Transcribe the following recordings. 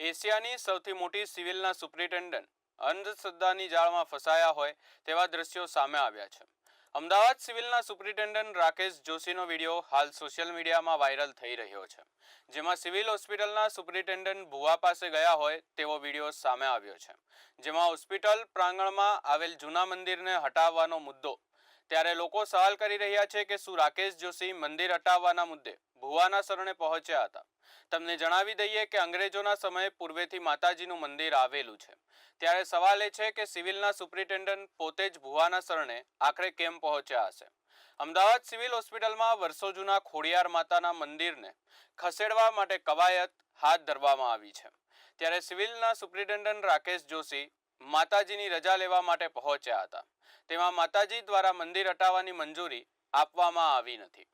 એશિયાની સૌથી મોટી સિવિલના સુપ્રિન્ટેન્ડન્ટ અંધશ્રદ્ધાની જાળમાં ફસાયા હોય તેવા દ્રશ્યો સામે આવ્યા છે. અમદાવાદ સિવિલના સુપ્રિન્ટેન્ડન્ટ રાકેશ જોશીનો વીડિયો હાલ સોશિયલ મીડિયામાં વાયરલ થઈ રહ્યો છે. જેમાં સિવિલ હોસ્પિટલના સુપ્રિન્ટેન્ડન્ટ ભુવા પાસે ગયા હોય તેવો વીડિયો સામે આવ્યો છે. જેમાં હોસ્પિટલ પ્રાંગણમાં આવેલ જૂના મંદિરને હટાવવાનો મુદ્દો ત્યારે લોકો સવાલ કરી રહ્યા છે કે શું રાકેશ જોશી મંદિર હટાવવાના મુદ્દે ભુવાના શરણે પહોંચ્યા હતા? તમને જણાવી દઈએ કે અંગ્રેજોના સમયે પૂર્વેથી માતાજીનું મંદિર આવેલું છે. ત્યારે સવાલ એ છે કે સિવિલના સુપ્રિન્ટેન્ડન્ટ પોતે જ ભુવાના શરણે આખરે કેમ પહોંચ્યા હશે? અમદાવાદ સિવિલ હોસ્પિટલમાં વર્ષો જૂના ખોડિયાર માતાના મંદિરને ખસેડવા માટે કવાયત હાથ ધરવામાં આવી છે. ત્યારે સિવિલના સુપ્રિન્ટેન્ડન્ટ રાકેશ જોશી માતાજીની રજા લેવા માટે પહોંચ્યા હતા. તેમાં માતાજી દ્વારા મંદિર હટાવવાની મંજૂરી આપવામાં આવી નથી.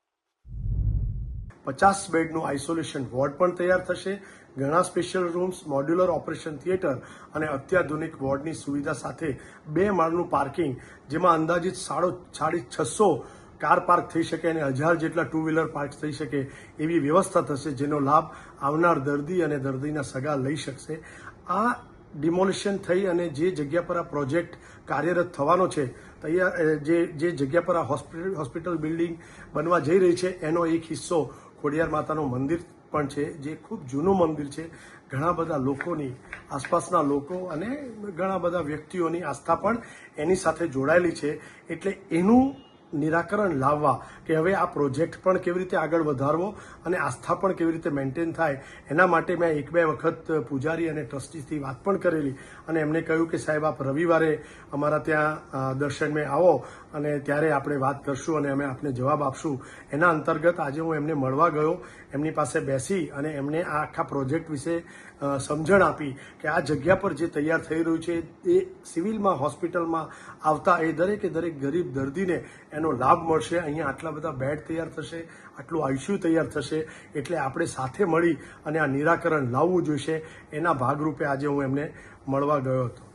પચાસ બેડનું આઇસોલેશન વોર્ડ પણ તૈયાર થશે. ઘણા special rooms, modular operation theatre અને અત્યાધુનિક વોર્ડની સુવિધા સાથે બે માળનું પાર્કિંગ, જેમાં અંદાજિત સાડો, સાડી છસો કાર પાર્ક થઈ શકે અને હજાર જેટલા ટુ વ્હીલર પાર્ક થઈ શકે એવી વ્યવસ્થા થશે, જેનો લાભ આવનાર દર્દી અને દર્દીના સગા લઈ શકશે. આ ડિમોલિશન થઈ અને જે જગ્યા પર આ પ્રોજેક્ટ કાર્યરત થવાનો છે તૈયાર જે જે જગ્યા પર આ હોસ્પિટલ હોસ્પિટલ બિલ્ડિંગ બનવા જઈ રહી છે, એનો એક હિસ્સો ખોડિયાર માતાનું મંદિર પણ છે, જે ખૂબ જૂનું મંદિર છે. ઘણા બધા લોકોની આસપાસના લોકો અને ઘણા બધા વ્યક્તિઓની આસ્થા પણ એની સાથે જોડાયેલી છે. એટલે એનું નિરાકરણ લાવવા કે હવે આ પ્રોજેક્ટ પણ કેવી રીતે આગળ વધારવો અને આસ્થા પણ કેવી રીતે મેન્ટેન થાય, એના માટે મેં એક બે વખત પૂજારી અને ટ્રસ્ટીથી વાત પણ કરેલી અને એમને કહ્યું કે સાહેબ, આપ રવિવારે અમારા ત્યાં દર્શન દર્શનમે આવો અને ત્યારે આપણે વાત કરશું અને અમે આપને જવાબ આપશું. એના અંતર્ગત આજે હું એમને મળવા ગયો, એમની પાસે બેસી અને એમને આ આખા પ્રોજેક્ટ વિશે સમજણ આપી કે આ જગ્યા પર જે તૈયાર થઈ રહ્યું છે, એ સિવિલમાં, હોસ્પિટલમાં આવતા એ દરેકે દરેક ગરીબ દર્દીને એનો લાભ મળશે. અહીંયા આટલા બધા બેડ તૈયાર થશે, આટલું આઈસીયુ તૈયાર થશે, એટલે આપણે સાથે મળી અને આ નિરાકરણ લાવવું જોઈશે. એના ભાગરૂપે આજે હું એમને મળવા ગયો હતો.